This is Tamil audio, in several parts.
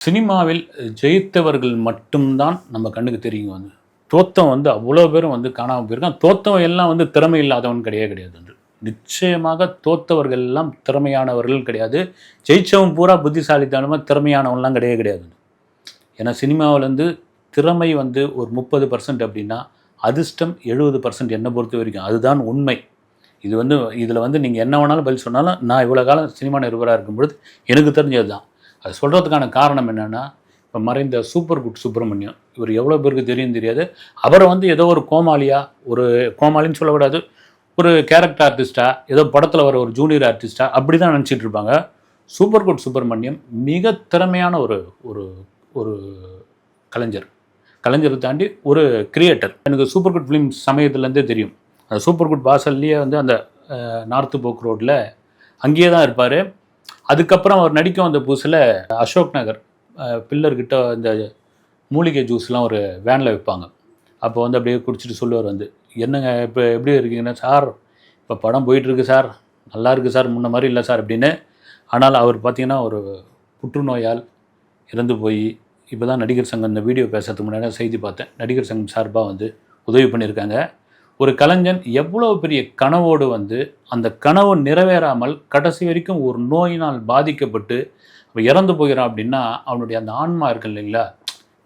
சினிமாவில் ஜெயித்தவர்கள் மட்டும்தான் நம்ம கண்ணுக்கு தெரியும் வந்து. தோத்தம் வந்து அவ்வளோ பேரும் வந்து காணாமல் போயிருக்கான் தோத்தவன் எல்லாம் வந்து திறமை இல்லாதவன் கிடையாது கிடையாது வந்து. நிச்சயமாக தோத்தவர்கள் எல்லாம் திறமையானவர்கள் கிடையாது. ஜெயிச்சவன் பூரா புத்திசாலித்தனமாக திறமையானவன்லாம் கிடையவே கிடையாது ஏன்னா சினிமாவில் வந்து திறமை வந்து ஒரு முப்பது பர்சன்ட் அப்படின்னா அதிர்ஷ்டம் எழுபது பர்சன்ட் என்னை பொறுத்த வரைக்கும். அதுதான் உண்மை. இது வந்து இதில் வந்து நீங்கள் என்ன வேணாலும் பதில் சொன்னாலும் நான் இவ்வளோ காலம் சினிமா நிருபராக இருக்கும்பொழுது எனக்கு தெரிஞ்சது தான் அது சொல்கிறதுக்கான காரணம் என்னென்னா இப்போ மறைந்த சூப்பர் குட் சுப்பிரமணியம். இவர் எவ்வளோ பேருக்கு தெரியும் தெரியாது. அவரை வந்து ஏதோ ஒரு கோமாளியா ஒரு கோமாளின்னு சொல்லக்கூடாது ஒரு கேரக்டர் ஆர்டிஸ்ட்டாக ஏதோ படத்தில் வர ஒரு ஜூனியர் ஆர்டிஸ்ட்டாக அப்படி தான் நினச்சிட்டு இருப்பாங்க. சூப்பர் குட் சுப்பிரமணியம் மிக திறமையான ஒரு ஒரு ஒரு கலைஞர். கலைஞரை தாண்டி ஒரு கிரியேட்டர் எனக்கு சூப்பர் குட் ஃபிலிம் சமயத்துலேருந்தே தெரியும். அந்த சூப்பர் குட் வாசல்லையே வந்து அந்த நார்த்து போக் ரோட்டில் அங்கேயே தான் இருப்பார். அதுக்கப்புறம் அவர் நடிக்கும் அந்த புதுசில் அசோக் நகர் பில்லர்கிட்ட இந்த மூலிகை ஜூஸ்லாம் ஒரு வேனில் வைப்பாங்க அப்போ வந்து அப்படியே குடிச்சிட்டு சொல்லுவார் வந்து என்னங்க இப்போ எப்படி இருக்கீங்கன்னா? சார் இப்போ படம் போயிட்டுருக்கு சார். நல்லா இருக்குது சார். முன்ன மாதிரி இல்லை சார். அப்படின்னு. ஆனால் அவர் பார்த்தீங்கன்னா ஒரு புற்றுநோயால் இறந்து போய் இப்போ தான் நடிகர் சங்கம் இந்த வீடியோ பேசுறதுக்கு முன்னாடி செய்தி பார்த்தேன். நடிகர் சங்கம் சார்பாக வந்து உதவி பண்ணியிருக்காங்க. ஒரு கலைஞன் எவ்வளோ பெரிய கனவோடு வந்து அந்த கனவு நிறைவேறாமல் கடைசி வரைக்கும் ஒரு நோயினால் பாதிக்கப்பட்டு இறந்து போகிறான் அப்படின்னா அவனுடைய அந்த ஆன்மா இருக்கு இல்லைங்களா?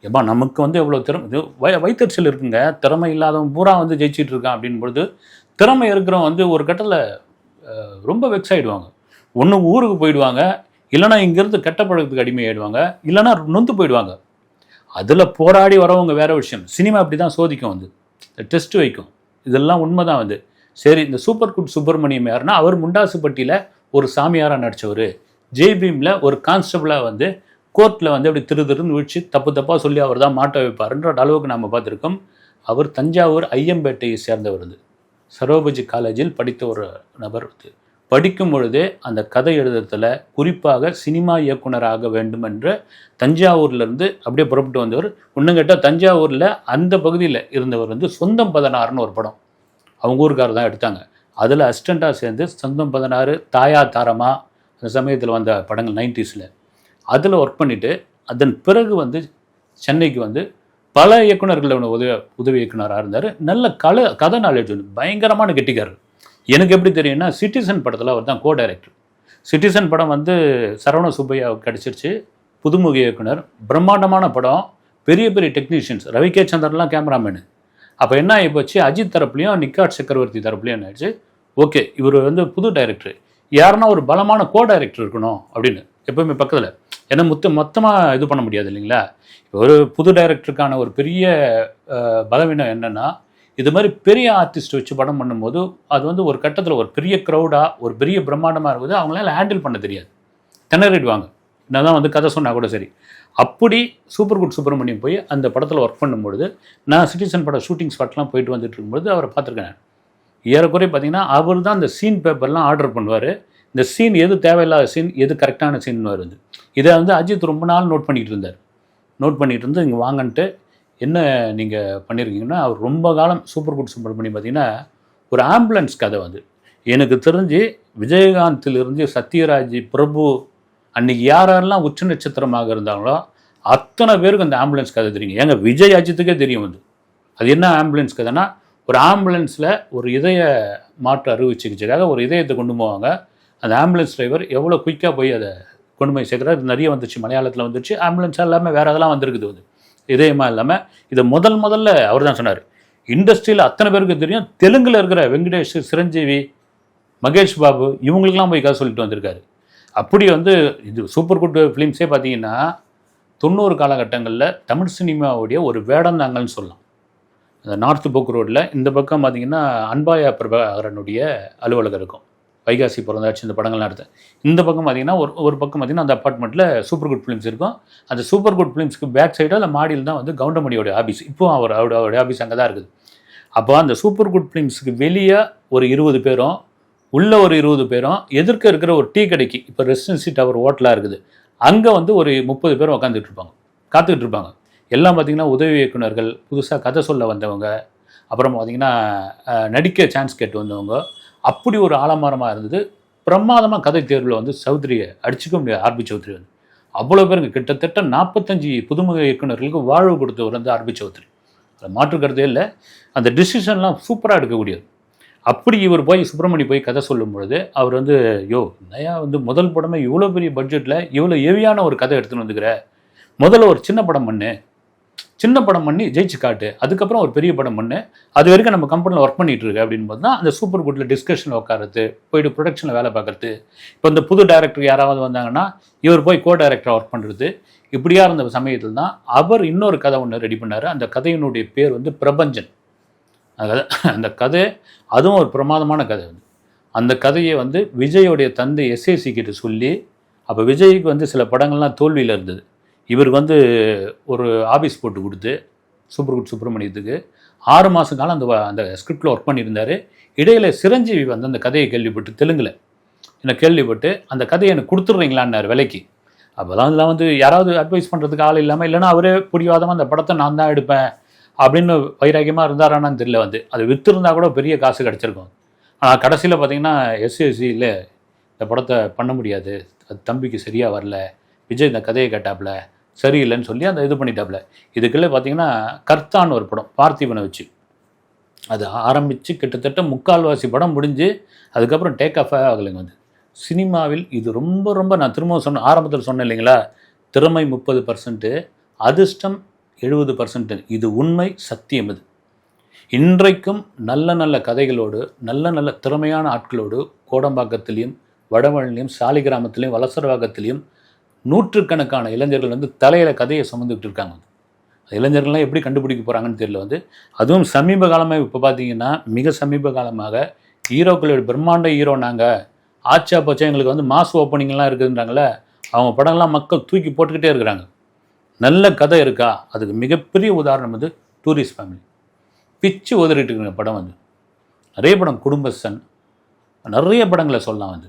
எப்பா நமக்கு வந்து எவ்வளோ திறமை இது வை வைத்தறிச்சல் இருக்குங்க. திறமை இல்லாதவன் பூரா வந்து ஜெயிச்சிட்டு இருக்கான் அப்படின் பொழுது திறமை இருக்கிறவன் வந்து ஒரு கட்டத்தில் ரொம்ப வெக்ஸ் ஆகிடுவாங்க ஒன்று ஊருக்கு போயிடுவாங்க இல்லைனா இங்கேருந்து கெட்ட பழக்கத்துக்கு அடிமையாயிடுவாங்க இல்லைனா நொந்து போயிடுவாங்க. அதில் போராடி வரவங்க வேற விஷயம். சினிமா அப்படி தான் சோதிக்கும் வந்து. டெஸ்ட் வைக்கும். இதெல்லாம் உண்மை தான் வந்து சரி இந்த சூப்பர் குட் சுப்பிரமணியம் யாருன்னா அவர் முண்டாசுப்பட்டியில் ஒரு சாமியாராக நடித்தவர் ஜெய்பீமில் ஒரு கான்ஸ்டபிளாக வந்து கோர்ட்டில் வந்து அப்படி திரு திருன்னு வீழ்ச்சி தப்பு தப்பாக சொல்லி அவர் தான் மாட்ட வைப்பாருன்ற அளவுக்கு நம்ம பார்த்துருக்கோம். அவர் தஞ்சாவூர் ஐயம்பேட்டையை சேர்ந்தவர் வந்து சரோபஜி காலேஜில் படித்த ஒரு நபர் வந்து படிக்கும் பொழுதே அந்த கதை எழுதுறதுல குறிப்பாக சினிமா இயக்குனராக வேண்டும் என்ற தஞ்சாவூர்லேருந்து அப்படியே புறப்பட்டு வந்தவர். இன்னும் கேட்டால் தஞ்சாவூரில் அந்த பகுதியில் இருந்தவர் வந்து சொந்தம் பதினாறுன்னு ஒரு படம். அவங்க ஊருக்காரர் தான் எடுத்தாங்க. அதில் அசிஸ்டண்ட்டாக சேர்ந்து சொந்தம் பதினாறு தாயா தாரமா அந்த சமயத்தில் வந்த படங்கள் நைன்டிஸில். அதில் ஒர்க் பண்ணிவிட்டு அதன் பிறகு வந்து சென்னைக்கு வந்து பல இயக்குநர்கள் உதவி உதவி இயக்குனராக இருந்தார். நல்ல கலை கதை நாலேஜ் வந்து பயங்கரமான கெட்டிக்காரர். எனக்கு எப்படி தெரியும்னா சிட்டிசன் படத்தில் அவர் தான் கோ டைரக்டர் சிட்டிசன் படம் வந்து சரவண சுப்பையாவுக்கு கிடச்சிருச்சு. புதுமுக இயக்குனர். பிரம்மாண்டமான படம். பெரிய பெரிய டெக்னீஷியன்ஸ் ரவி கே சந்திரன்லாம் கேமராமேனு அப்போ என்ன ஆகி போச்சு அஜித் தரப்புலையும் நிக்காட் சக்கரவர்த்தி தரப்புலையும் என்ன ஆயிடுச்சு? ஓகே இவர் வந்து புது டைரக்டர் யாருன்னா ஒரு பலமான கோ டைரக்டர் இருக்கணும் அப்படின்னு எப்பவுமே பக்கத்தில். ஏன்னா முத்த மொத்தமாக இது பண்ண முடியாது இல்லைங்களா? ஒரு புது டைரக்டருக்கான ஒரு பெரிய பலவீனம் என்னென்னா இது மாதிரி பெரிய ஆர்டிஸ்ட் வச்சு படம் பண்ணும்போது அது வந்து ஒரு கட்டத்தில் ஒரு பெரிய க்ரௌடாக ஒரு பெரிய பிரம்மாண்டமாக இருக்குது. அவங்களால ஹேண்டில் பண்ண தெரியாது. திணறிடுவாங்க. நான் தான் வந்து கதை சொன்னால் கூட சரி. அப்படி சூப்பர் குட் சுப்பிரமணியம் போய் அந்த படத்தில் ஒர்க் பண்ணும்பொழுது நான் சிட்டிசன் பட ஷூட்டிங் ஸ்பாட்லாம் போயிட்டு வந்துட்டு இருக்கும்போது அவரை பார்த்துருக்கேன் ஏறக்குறைய பார்த்தீங்கன்னா அவர் தான் அந்த சீன் பேப்பர்லாம் ஆர்டர் பண்ணுவார். இந்த சீன் எது தேவையில்லாத சீன் எது கரெக்டான சீன் வருது. இதை வந்து அஜித் ரொம்ப நாள் நோட் பண்ணிகிட்டு இருந்தார். நோட் பண்ணிகிட்டு இருந்து இங்கே வாங்கன்ட்டு என்ன நீங்கள் பண்ணியிருக்கீங்கன்னா அவர் ரொம்ப காலம் சூப்பர் குட் சுப்பிரமணியம் பார்த்தீங்கன்னா ஒரு ஆம்புலன்ஸ் கதை வந்து எனக்கு தெரிஞ்சு விஜயகாந்திலிருந்து சத்யராஜ் பிரபு அன்னைக்கு யார் யாரெல்லாம் உச்ச நட்சத்திரமாக இருந்தாங்களோ அத்தனை பேருக்கு அந்த ஆம்புலன்ஸ் கதை தெரியும். ஏங்க விஜய் அஜித்துக்கே தெரியும் வந்து அது என்ன ஆம்புலன்ஸ் கதைனா ஒரு ஆம்புலன்ஸில் ஒரு இதய மாற்று அறுவை சிகிச்சைக்காக ஒரு இதயத்தை கொண்டு போவாங்க. அந்த ஆம்புலன்ஸ் டிரைவர் எவ்வளோ குயிக்காக போய் அதை கொண்டு போய் சேர்க்குறாரு. நிறைய வந்துச்சு மலையாளத்தில் வந்துச்சு. ஆம்புலன்ஸ் எல்லாமே வேறு அதெல்லாம் வந்திருக்குது வந்து இதயமாக இல்லாமல் இதை முதல் முதல்ல அவர் தான் சொன்னார். இண்டஸ்ட்ரியில் அத்தனை பேருக்கு தெரியும் தெலுங்கில் இருக்கிற வெங்கடேஷ் சிரஞ்சீவி மகேஷ் பாபு இவங்களுக்கெல்லாம் போய் கதை சொல்லிட்டு வந்திருக்காரு. அப்படி வந்து இது சூப்பர் குட் ஃபிலிம்ஸே பார்த்தீங்கன்னா தொண்ணூறு காலகட்டங்களில் தமிழ் சினிமாவுடைய ஒரு வேடந்தாங்கல்னு சொல்லலாம். அந்த நார்த்து போக் ரோட்டில் இந்த பக்கம் பார்த்தீங்கன்னா அன்பாயா பிரபாகரனுடைய அலுவலகம் இருக்கும். வைகாசி பிறந்தாச்சு இந்த படங்கள்லாம் எடுத்தேன் இந்த பக்கம் பார்த்தீங்கன்னா ஒரு ஒரு பக்கம் பார்த்தீங்கன்னா அந்த அப்பார்ட்மெண்ட்டில் சூப்பர் குட் ஃபிலிம்ஸ் இருக்கும். அந்த சூப்பர் குட் ஃபிலிம்ஸ்க்கு பேக் சைடில் அந்த மாடியில் தான் வந்து கவுண்டமணியோட ஆஃபீஸ் இப்போ அவர் அவரோட அவருடைய ஆஃபீஸ் அங்கே தான் இருக்குது. அப்போ அந்த சூப்பர் குட் ஃபிலிம்ஸுக்கு வெளியே ஒரு இருபது பேரும் உள்ள ஒரு இருபது பேரும் எதிர்க்க இருக்கிற ஒரு டீ கடைக்கு இப்போ ரெசிடென்சி டவர் ஹோட்டலாக இருக்குது. அங்கே வந்து ஒரு முப்பது பேர் உட்காந்துட்டு இருப்பாங்க. காத்துக்கிட்டு இருப்பாங்க. எல்லாம் பார்த்திங்கன்னா உதவி இயக்குனர்கள் புதுசாக கதை சொல்ல வந்தவங்க அப்புறம் பார்த்திங்கன்னா நடிக்க சான்ஸ் கேட்டு வந்தவங்க அப்படி ஒரு ஆலமரமாக இருந்தது. பிரமாதமாக கதை தேர்வில் வந்து சௌத்ரியை அடிச்சுக்க முடியாது ஆர்பி சௌத்ரி வந்து. அவ்வளோ பேருங்க. கிட்டத்தட்ட நாற்பத்தஞ்சு புதுமுக இயக்குனர்களுக்கு வாழ்வு கொடுத்தவர் வந்து ஆர்பி சௌத்ரி. அது மாற்று கருத்தே இல்லை. அந்த டிசிஷன்லாம் சூப்பராக எடுக்கக்கூடியது. அப்படி இவர் போய் சுப்பிரமணி போய் கதை சொல்லும் பொழுது அவர் வந்து யோ நயா வந்து முதல் படமே இவ்வளோ பெரிய பட்ஜெட்டில் இவ்வளோ ஹெவியான ஒரு கதை எடுத்துன்னு வந்துக்கிற முதல்ல ஒரு சின்ன படம் பண்ணு. சின்ன படம் பண்ணி ஜெயிச்சு காட்டு. அதுக்கப்புறம் ஒரு பெரிய படம் பண்ணு. அது வரைக்கும் நம்ம கம்பெனியில் ஒர்க் பண்ணிட்டு இருக்கு அப்படின்னு பார்த்தா தான் அந்த சூப்பர் குட்டில் டிஸ்கஷனில் உட்காரது போயிட்டு ப்ரொடக்ஷனில் வேலை பார்க்கறது. இப்போ இந்த புது டைரக்டர் யாராவது வந்தாங்கன்னா இவர் போய் கோ டைரக்டராக ஒர்க் பண்ணுறது இப்படியா இருந்த சமயத்தில் தான் அவர் இன்னொரு கதை ஒன்று ரெடி பண்ணார். அந்த கதையினுடைய பேர் வந்து பிரபஞ்சன். அதாவது அந்த கதை அதுவும் ஒரு பிரமாதமான கதை வந்து அந்த கதையை வந்து விஜயோடைய தந்தை எஸ்ஏசி கிட்ட சொல்லி அப்போ விஜய்க்கு வந்து சில படங்கள்லாம் தோல்வியில் இருந்தது. இவருக்கு வந்து ஒரு ஆஃபீஸ் போட்டு கொடுத்து சூப்பர் குட் சுப்பிரமணியத்துக்கு ஆறு மாத காலம் அந்த அந்த ஸ்கிரிப்டில் ஒர்க் பண்ணியிருந்தார். இடையில் சிரஞ்சீவி வந்து அந்த கதையை கேள்விப்பட்டு தெலுங்குல என்னை கேள்விப்பட்டு அந்த கதையை எனக்கு கொடுத்துட்றீங்களான்னாரு விலைக்கு. அப்போதான் இதெல்லாம் வந்து யாராவது அட்வைஸ் பண்ணுறதுக்கு ஆள் இல்லாமல் இல்லைன்னா அவரே பிடிவாதமாக அந்த படத்தை நான் தான் எடுப்பேன் அப்படின்னு வைராக்கியமாக இருந்தாரானான்னு தெரியல வந்து. அது விற்றுருந்தா கூட பெரிய காசு கிடச்சிருக்கும். ஆனால் கடைசியில் பார்த்தீங்கன்னா எஸ்எஸ்சியில் இந்த படத்தை பண்ண முடியாது. அது தம்பிக்கு சரியாக வரல. விஜய் இந்த கதையை கேட்டாப்புல சரியில்லைன்னு சொல்லி அந்த இது பண்ணிட்டாப்புல. இதுக்குள்ளே பார்த்தீங்கன்னா கர்த்தான் ஒரு படம் பார்த்திபனை வச்சு. அது ஆரம்பித்து கிட்டத்தட்ட முக்கால்வாசி படம் முடிஞ்சு அதுக்கப்புறம் டேக் ஆஃப் ஆகலைங்க வந்து சினிமாவில் இது ரொம்ப ரொம்ப நான் திரும்ப சொன்ன ஆரம்பத்தில் சொன்னேன் இல்லைங்களா? திறமை முப்பது பர்சன்ட்டு அதிர்ஷ்டம் எழுபது பர்சன்ட் இது உண்மை சத்தியம் இது. இன்றைக்கும் நல்ல நல்ல கதைகளோடு நல்ல நல்ல திறமையான ஆட்களோடு கோடம்பாக்கத்திலையும் வடவழிலையும் சாலிகிராமத்திலையும் வலசரவாக்கத்திலையும் நூற்றுக்கணக்கான இளைஞர்கள் வந்து தலையில் கதையை சுமந்துக்கிட்டு இருக்காங்க. இளைஞர்கள்லாம் எப்படி கண்டுபிடிக்க போகிறாங்கன்னு தெரியல வந்து. அதுவும் சமீப காலமாக இப்போ பார்த்தீங்கன்னா மிக சமீப காலமாக ஹீரோக்களோட பிரம்மாண்ட ஹீரோ நாங்கள் ஆச்சா பச்சா எங்களுக்கு வந்து மாஸ் ஓப்பனிங்லாம் இருக்குதுன்றாங்களே அவங்க படம்லாம் மக்கள் தூக்கி போட்டுக்கிட்டே இருக்கிறாங்க. நல்ல கதை இருக்கா? அதுக்கு மிகப்பெரிய உதாரணம் வந்து டூரிஸ்ட் ஃபேமிலி பிச்சு உதறிட்டு இருக்கிற படம் வந்து நிறைய படம் குடும்பசன் நிறைய படங்களை சொல்லலாம் வந்து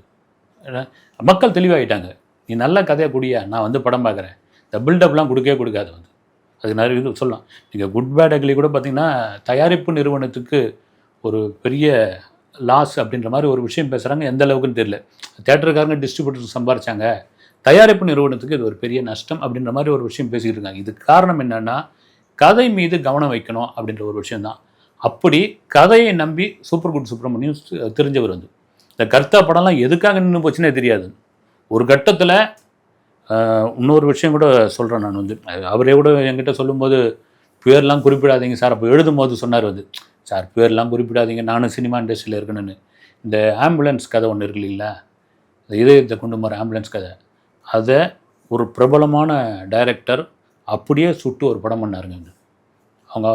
மக்கள் தெளிவாகிட்டாங்க நீ நல்ல கதையை குடியா நான் வந்து படம் பார்க்குறேன். இந்த பில்டப்லாம் கொடுக்கவே கொடுக்காது வந்து. அது நிறைய இது சொல்லலாம். நீங்கள் குட் பேட் அக்லி கூட பார்த்தீங்கன்னா தயாரிப்பு நிறுவனத்துக்கு ஒரு பெரிய லாஸ் அப்படின்ற மாதிரி ஒரு விஷயம் பேசுகிறாங்க எந்த அளவுக்குன்னு தெரியல. தேட்டருக்காரங்க டிஸ்ட்ரிபியூட்டர் சம்பாரிச்சாங்க. தயாரிப்பு நிறுவனத்துக்கு இது ஒரு பெரிய நஷ்டம் அப்படின்ற மாதிரி ஒரு விஷயம் பேசிக்கிட்டு இருக்காங்க. இதுக்கு காரணம் என்னென்னா கதை மீது கவனம் வைக்கணும் அப்படின்ற ஒரு விஷயந்தான் அப்படி கதையை நம்பி சூப்பர் குட் சுப்பிரமணியம் தெரிஞ்சவர் வந்து. இந்த கர்த்தா படம்லாம் எதுக்காக நின்று போச்சுன்னே தெரியாது. ஒரு கட்டத்தில் இன்னொரு விஷயம் கூட சொல்கிறேன் நான் வந்து. அவரே கூட என்கிட்ட சொல்லும்போது பேர்லாம் குறிப்பிடாதீங்க சார். அப்போ எழுதும்போது சொன்னார் வந்து சார் பேர்லாம் குறிப்பிடாதீங்க. நானும் சினிமா இண்டஸ்ட்ரியில் இருக்கணும்னு. இந்த ஆம்புலன்ஸ் கதை ஒன்று இருக்கு இல்லைங்களா? இந்த இதயத்தை கொண்டு போகிற ஆம்புலன்ஸ் கதை. அதை ஒரு பிரபலமான டைரக்டர் அப்படியே சுட்டு ஒரு படம் பண்ணாருங்க அவங்க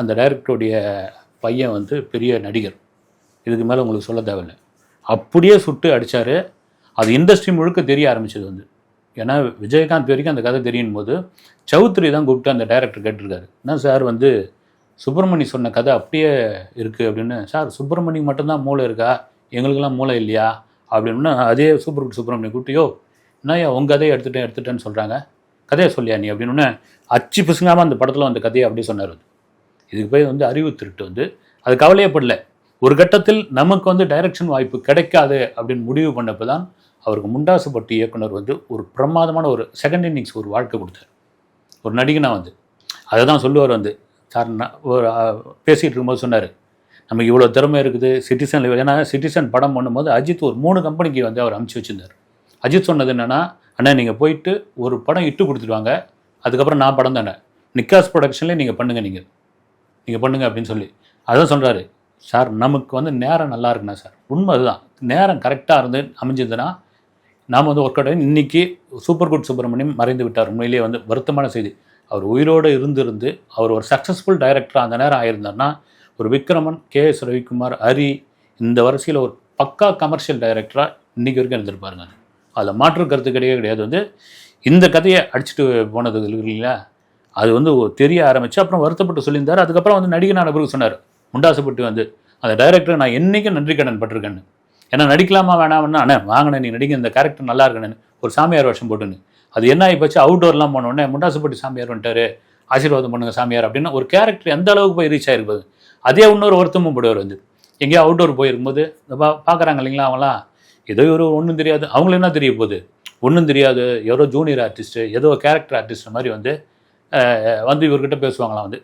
அந்த டைரக்டருடைய பையன் வந்து பெரிய நடிகர். இதுக்கு மேலே உங்களுக்கு சொல்ல தேவையில்லை. அப்படியே சுட்டு அடித்தார் அது இண்டஸ்ட்ரி முழுக்க தெரிய ஆரம்பிச்சது வந்து. ஏன்னா விஜயகாந்த் வரைக்கும் அந்த கதை தெரியும் போது சௌத்ரி தான் கூப்பிட்டு அந்த டைரக்டர் கேட்டிருக்காரு. என்ன சார் வந்து சுப்பிரமணி சொன்ன கதை அப்படியே இருக்குது அப்படின்னு சார் சுப்பிரமணி மட்டும்தான் மூளை இருக்கா? எங்களுக்கெல்லாம் மூளை இல்லையா? அப்படின்னு அதே சூப்பர் சுப்பிரமணியம் கூப்பிட்டு யோ என்னய்யா உங்கள் கதையை எடுத்துட்டேன் எடுத்துட்டேன்னு சொல்கிறாங்க கதையை சொல்லியா நீ? அப்படின்னு அச்சு பிசுங்காமல் அந்த படத்தில் அந்த கதையை அப்படியே சொன்னார் வந்து. இதுக்கு போய் வந்து அறிவு திருட்டு வந்து அது கவலையப்படல ஒரு கட்டத்தில் நமக்கு வந்து டைரக்ஷன் வாய்ப்பு கிடைக்காது அப்படின்னு முடிவு பண்ணப்போ தான் அவருக்கு முண்டாசுப்பட்டு இயக்குனர் வந்து ஒரு பிரமாதமான ஒரு செகண்ட் இன்னிங்ஸ் ஒரு வாழ்க்கை கொடுத்தார். ஒரு நடிகனா வந்து. அதை தான் சொல்லுவார் வந்து. சார் நான் ஒரு பேசிகிட்டு இருக்கும்போது சொன்னார். நமக்கு இவ்வளோ திறமை இருக்குது. சிட்டிசன் ஏன்னா சிட்டிசன் படம் பண்ணும்போது அஜித் ஒரு மூணு கம்பெனிக்கு வந்து அவர் அமுச்சு வச்சுருந்தார். அஜித் சொன்னது என்னென்னா அண்ணா நீங்கள் போயிட்டு ஒரு படம் இட்டு கொடுத்துடுவாங்க அதுக்கப்புறம் நான் படம் தானே. நிக்காஸ் ப்ரொடக்ஷன்லேயே நீங்கள் பண்ணுங்கள் நீங்கள் நீங்கள் பண்ணுங்கள் அப்படின்னு சொல்லி. அதான் சொல்கிறாரு சார் நமக்கு வந்து நேரம் நல்லா இருக்குண்ணா சார். உண்மை அதுதான். நேரம் கரெக்டாக இருந்து அமைஞ்சதுன்னா நாம் வந்து ஒர்க் அவுட் இன்றைக்கி சூப்பர் குட் சுப்பிரமணியம் மறைந்து விட்டார். உண்மையிலேயே வந்து வருத்தமான செய்தி. அவர் உயிரோடு இருந்திருந்து அவர் ஒரு சக்ஸஸ்ஃபுல் டைரக்டர் அந்த நேரம் ஆயிருந்தார்னா ஒரு விக்ரமன் கே எஸ் ரவிக்குமார் ஹரி இந்த வரிசையில் ஒரு பக்கா கமர்ஷியல் டைரக்டராக இன்றைக்கி வரைக்கும் இருந்திருப்பாருங்க. அதில் மாற்று கருத்து கிடையவே கிடையாது. வந்து இந்த கதையை அடிச்சுட்டு போனது இல்லைங்களா? அது வந்து தெரிய ஆரம்பித்து அப்புறம் வருத்தப்பட்டு சொல்லியிருந்தார். அதுக்கப்புறம் வந்து நடிகனான பிறகு சொன்னார் முண்டாசப்பட்டு வந்து அந்த டைரக்டர் நான் என்றைக்கும் நன்றி கடன் பட்டிருக்கேன்னு. ஏன்னா நடிக்கலாமா வேணாம்னா அண்ணே வாங்கினேன் நீ நடிக்க இந்த கேரக்டர் நல்லா இருக்கணும்னு ஒரு சாமியார் வருஷம் போட்டுன்னு. அது என்ன ஆகி போச்சு? அவுட்டோர்லாம் போனோடனே முண்டாசுப்பட்டி சாமியார் வந்துட்டாரு. ஆசீர்வாதம் பண்ணுங்க சாமியார் அப்படின்னு ஒரு கேரக்டர் எந்த அளவுக்கு போய் ரீச் ஆகிருப்பது அதே இன்னொரு வருத்தமும் போடுவார் வந்து. எங்கேயோ அவுட்டோர் போயிருக்கும்போது பா பார்க்குறாங்க இல்லைங்களா அவங்களாம் ஏதோ ஒரு ஒன்றும் தெரியாது. அவங்களுக்கு என்ன தெரிய போகுது? ஒன்றும் தெரியாது. ஏதோ ஜூனியர் ஆர்டிஸ்ட்டு ஏதோ கேரக்டர் ஆர்டிஸ்ட் மாதிரி வந்து வந்து இவர்கிட்ட பேசுவாங்களாம் வந்து.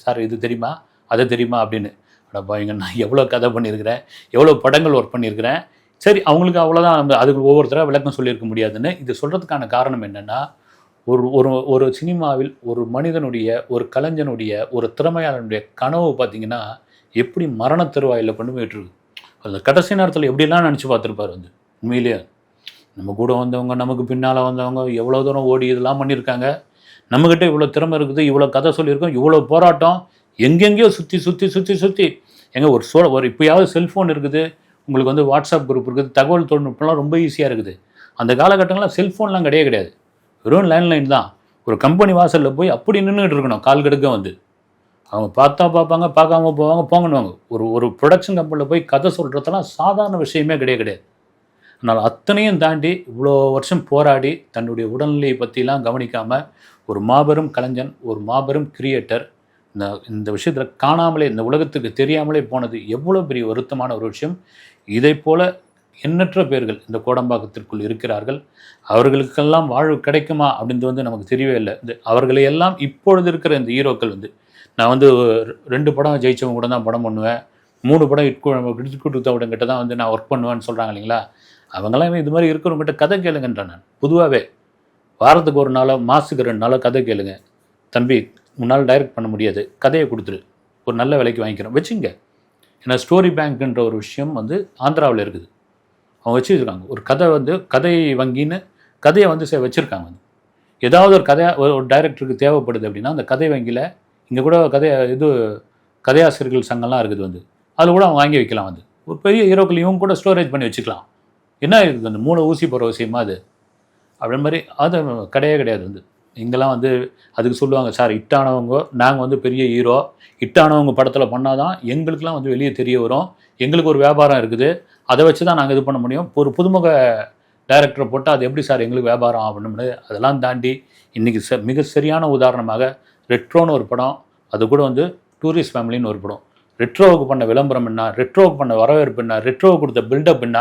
சார் இது தெரியுமா? அது தெரியுமா? அப்படின்னு. அடப்பா இங்கே நான் எவ்வளோ கதை பண்ணியிருக்கிறேன்? எவ்வளோ படங்கள் ஒர்க் பண்ணியிருக்கிறேன்? சரி அவங்களுக்கு அவ்வளோதான். நம்ம அதுக்கு ஒவ்வொருத்தராக விளக்கம் சொல்லியிருக்க முடியாதுன்னு இது சொல்கிறதுக்கான காரணம் என்னென்னா ஒரு ஒரு ஒரு சினிமாவில் ஒரு மனிதனுடைய ஒரு கலைஞனுடைய ஒரு திறமையாளனுடைய கனவு பார்த்தீங்கன்னா எப்படி மரண தருவாயில் கொண்டு போயிட்டுருக்கு அந்த கடைசி நேரத்தில் எப்படிலாம் நினச்சி பார்த்துருப்பாரு வந்து? உண்மையிலேயே. நம்ம கூட வந்தவங்க நமக்கு பின்னால் வந்தவங்க எவ்வளோ தூரம் ஓடி இதெல்லாம் பண்ணியிருக்காங்க? நம்மக்கிட்ட இவ்வளோ திறமை இருக்குது இவ்வளோ கதை சொல்லியிருக்கோம் இவ்வளோ போராட்டம் எங்கெங்கேயோ சுற்றி சுற்றி சுற்றி சுற்றி எங்க ஒரு சோ ஒரு இப்போயாவது செல்ஃபோன் இருக்குது உங்களுக்கு வந்து வாட்ஸ்அப் குரூப் இருக்குது தகவல் தொழில்நுட்பம்லாம் ரொம்ப ஈஸியாக இருக்குது. அந்த காலகட்டங்கள்லாம் செல்ஃபோன்லாம் கிடையவே கிடையாது. வெறும் லேண்ட்லைன் தான். ஒரு கம்பெனி வாசலில் போய் அப்படி நின்றுட்டு இருக்கணும் கால் கெடுக்க வந்து. அவங்க பார்த்தா பார்ப்பாங்க பார்க்காம போவாங்க போங்கன்னுவாங்க. ஒரு ஒரு ப்ரொடக்ஷன் கம்பெனியில் போய் கதை சொல்கிறதெல்லாம் சாதாரண விஷயமே கிடையாது கிடையாது. அதனால் அத்தனையும் தாண்டி இவ்வளோ வருஷம் போராடி தன்னுடைய உடல்நிலையை பற்றிலாம் கவனிக்காமல் ஒரு மாபெரும் கலைஞன் ஒரு மாபெரும் கிரியேட்டர் இந்த இந்த விஷயத்தில் காணாமலே இந்த உலகத்துக்கு தெரியாமலே போனது எவ்வளோ பெரிய வருத்தமான ஒரு விஷயம். இதை போல எண்ணற்ற பேர்கள் இந்த கோடம்பாக்கத்திற்குள் இருக்கிறார்கள். அவர்களுக்கெல்லாம் வாழ்வு கிடைக்குமா அப்படின்றது வந்து நமக்கு தெரியவே இல்லை. இந்த அவர்களையெல்லாம் இப்பொழுது இருக்கிற இந்த ஹீரோக்கள் வந்து நான் வந்து ரெண்டு படம் ஜெயிச்சவங்க கூட தான் படம் பண்ணுவேன். மூணு படம் இட்கு கிட்ட தான் வந்து நான் ஒர்க் பண்ணுவேன்னு சொல்கிறாங்க இல்லைங்களா? அவங்களாம் இது மாதிரி இருக்கிறவங்ககிட்ட கதை கேளுங்கன்றேன் நான். பொதுவாகவே வாரத்துக்கு ஒரு நாளோ மாதத்துக்கு ரெண்டு நாளோ கதை கேளுங்க. தம்பி உன்னால் டைரக்ட் பண்ண முடியாது. கதையை கொடுத்துரு. ஒரு நல்ல விலைக்கு வாங்கிக்கிறோம். வச்சுங்க. ஏன்னா ஸ்டோரி பேங்க்ன்ற ஒரு விஷயம் வந்து ஆந்திராவில் இருக்குது. அவங்க வச்சுருக்காங்க. ஒரு கதை வந்து கதை வங்கின்னு கதையை வந்து சே வச்சுருக்காங்க. வந்து ஏதாவது ஒரு கதையாக ஒரு ஒரு டைரக்டருக்கு தேவைப்படுது அப்படின்னா அந்த கதை வங்கியில் இங்கே கூட கதை இது கதையாசிரியர்கள் சங்கம்லாம் இருக்குது வந்து. அதில் கூட அவங்க வாங்கி வைக்கலாம் வந்து. ஒரு பெரிய ஹீரோக்கள் இவங்க கூட ஸ்டோரேஜ் பண்ணி வச்சுக்கலாம். என்ன இருக்குது அந்த மூளை ஊசி போகிற விஷயமா அது? அப்படி மாதிரி அது கிடையவே கிடையாது வந்து. இங்கெல்லாம் வந்து அதுக்கு சொல்லுவாங்க சார் இட்டானவங்க நாங்கள் வந்து பெரிய ஹீரோ. இட்டானவங்க படத்தில் பண்ணாதான் எங்களுக்கெலாம் வந்து வெளியே தெரிய வரும். எங்களுக்கு ஒரு வியாபாரம் இருக்குது. அதை வச்சு தான் நாங்கள் இது பண்ண முடியும். ஒரு புதுமுக டைரக்டரை போட்டால் அது எப்படி சார் எங்களுக்கு வியாபாரம் ஆகணும்னு? அதெல்லாம் தாண்டி இன்றைக்கி ச மிக சரியான உதாரணமாக ரெட்ரோன்னு ஒரு படம் அது கூட வந்து டூரிஸ்ட் ஃபேமிலின்னு ஒரு படம். ரெட்ரோவுக்கு பண்ண விளம்பரம் என்ன? ரெட்ரோவுக்கு பண்ண வரவேற்பு என்ன? ரெட்ரோவுக்கு கொடுத்த பில்டப் என்ன?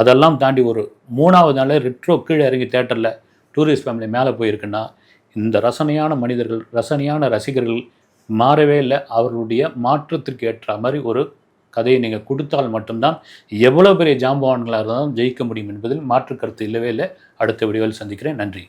அதெல்லாம் தாண்டி ஒரு மூணாவது நாளே ரெட்ரோ கீழே இறங்கி தேட்டரில் டூரிஸ்ட் ஃபேமிலி மேலே போயிருக்குன்னா இந்த ரசனையான மனிதர்கள் ரசனையான ரசிகர்கள் மாறவே இல்லை. அவர்களுடைய மாற்றத்திற்கு ஏற்ற மாதிரி ஒரு கதையை நீங்கள் கொடுத்தால் மட்டும்தான் எவ்வளோ பெரிய ஜாம்பவான்களாக இருந்தாலும் ஜெயிக்க முடியும் என்பதில் மாற்று கருத்து இல்லவே இல்லை. அடுத்த வீடியோவில் சந்திக்கிறேன். நன்றி.